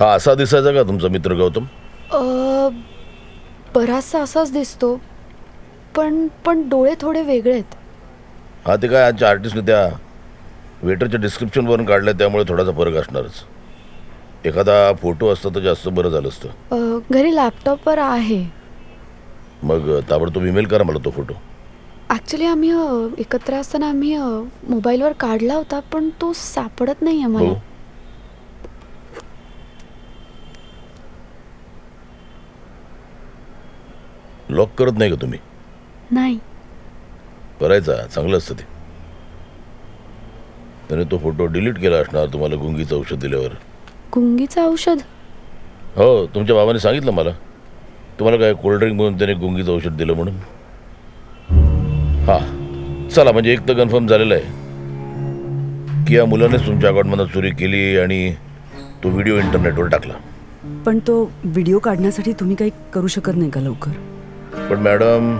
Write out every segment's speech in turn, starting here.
हा असा दिसायचा का तुमचा मित्र गौतम? अ, बराचसा असाच दिसतो. पण पण डोळे थोडे वेगळे आहेत. हा ते काय आजच्या आर्टिस्टने त्या वेटरच्या डिस्क्रिप्शनवरून काढलं त्यामुळे थोडासा फरक असणारच. एखादा फोटो असता तर जास्त बरं झालं असतं. अ, घरी लॅपटॉपवर आहे. मग ताबडतोब ईमेल करा मला तो फोटो ॲक्च्युली आम्ही अ, एकत्र असताना आम्ही अ, मोबाईलवर काढला होता पण तो सापडत नाही आहे हो. मला. लॉक करत नाही का तुम्ही? नाही. करायचा चांगलं असतं ते. त्याने तो फोटो डिलीट केला असणार तुम्हाला गुंगीचं औषध दिल्यावर. गुंगीचं औषध? हो तुमच्या बाबाने सांगितलं मला. तुम्हाला काय कोल्ड्रिंक म्हणून त्याने गुंगीचं औषध दिलं म्हणून? हां. चला म्हणजे एक तर कन्फर्म झालेलं आहे. की या मुलानेच तुमच्या अकाउंटमधून चोरी केली आणि तो व्हिडिओ इंटरनेटवर टाकला. पण तो व्हिडिओ काढण्यासाठी तुम्ही काही करू शकत नाही का लवकर? पण मॅडम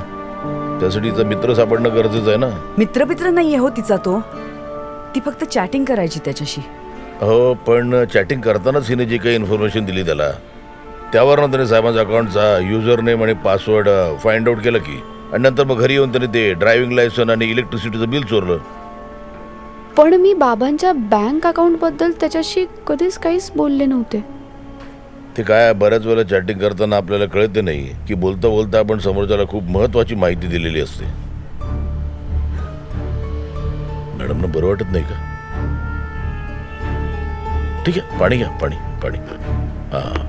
त्यासाठी तिचा मित्र सापडणं गरजेचं आहे ना? मित्रपित्र नाही आहे हो तिचा तो. ती फक्त चॅटिंग करायची त्याच्याशी. हो पण चॅटिंग करतानाच हिने जी काही इन्फॉर्मेशन दिली त्याला त्यावरनं त्याने साहेबांच्या अकाउंटचा युजर नेम आणि पासवर्ड फाइंड आउट केलं की आणि नंतर मग घरी येऊन त्याने ते ड्रायव्हिंग लायसन आणि इलेक्ट्रिसिटीचं बिल चोरलं. पण मी बाबांच्या बँक अकाउंटबद्दल त्याच्याशी कधीच काहीच बोलले नव्हते. ते काय बऱ्याच वेळेला चॅटिंग करताना आपल्याला कळते नाही की बोलता बोलता आपण समोरच्याला खूप महत्वाची माहिती दिलेली असते. मॅडमना बरं वाटत नाही का? ठीक आहे पाणी घ्या पाणी पाणी. हां.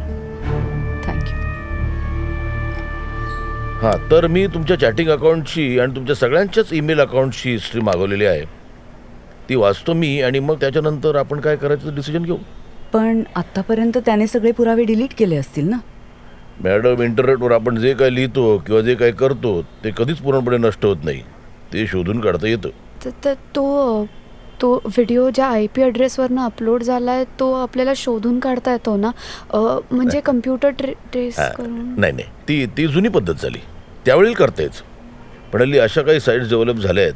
हां तर मी तुमच्या चॅटिंग अकाउंटची आणि तुमच्या सगळ्यांच्याच ईमेल अकाउंटची हिस्ट्री मागवलेली आहे. ती वाचतो मी आणि मग त्याच्यानंतर आपण काय करायचं डिसिजन घेऊ. पण आतापर्यंत त्याने सगळे पुरावे डिलीट केले असतील ना? मॅडम इंटरनेटवर आपण जे काही लिहितो किंवा जे काही करतो ते कधीच पूर्णपणे नष्ट होत नाही. ते शोधून काढता येतं. तर तर तो तो व्हिडिओ ज्या आय पी ॲड्रेसवरनं अपलोड झाला आहे तो आपल्याला शोधून काढता येतो ना? अ, म्हणजे कम्प्युटर ट्रे ट्रेस हा, करून? नाही नाही. ती ती जुनी पद्धत झाली. त्यावेळी करता यायचं पण हल्ली अशा काही साईट्स डेव्हलप झाल्या आहेत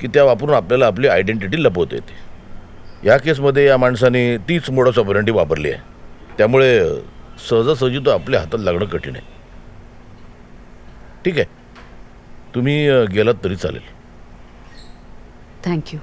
की त्या वापरून आपल्याला आपली आयडेंटिटी लपवता येते. या केसमध्ये या माणसाने तीच मोडस ऑपरेंटी वापरली आहे. त्यामुळे सहजासहजी तो आपल्या हातात लागणं कठीण आहे. ठीक आहे. तुम्ही गेलात तरी चालेल. थँक्यू